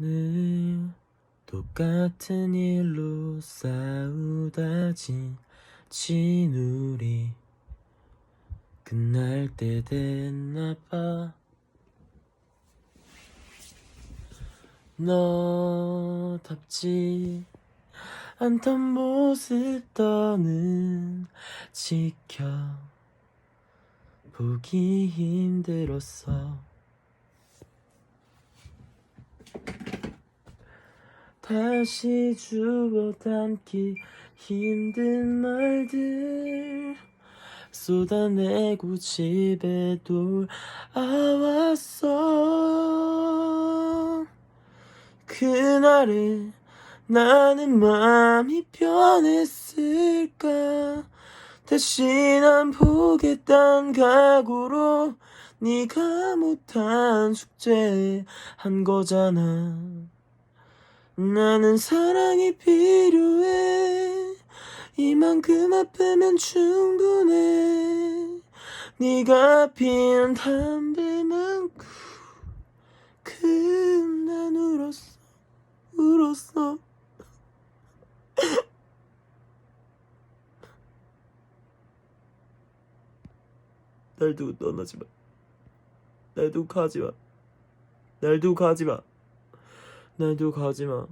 늘 똑같은 일로 싸우다 지친 우리. 끝날 때 됐나 봐. 너답지 않던 모습 더는 지켜 보기 힘들었어 다시 주워 담기 힘든 말들 쏟아내고 집에 돌아왔어. 그날에 나는 마음이 변했을까? 다시 난 보겠단 각오로 네가 못한 숙제 한 거잖아 나는 사랑이 필요해 이만큼 아프면 충분해 네가 피운 담배만큼 난 울었어 울었어 날 두고 떠나지 마. 날 두고 가지 마. 날 두고 가지 마. 날 두고 가지 마.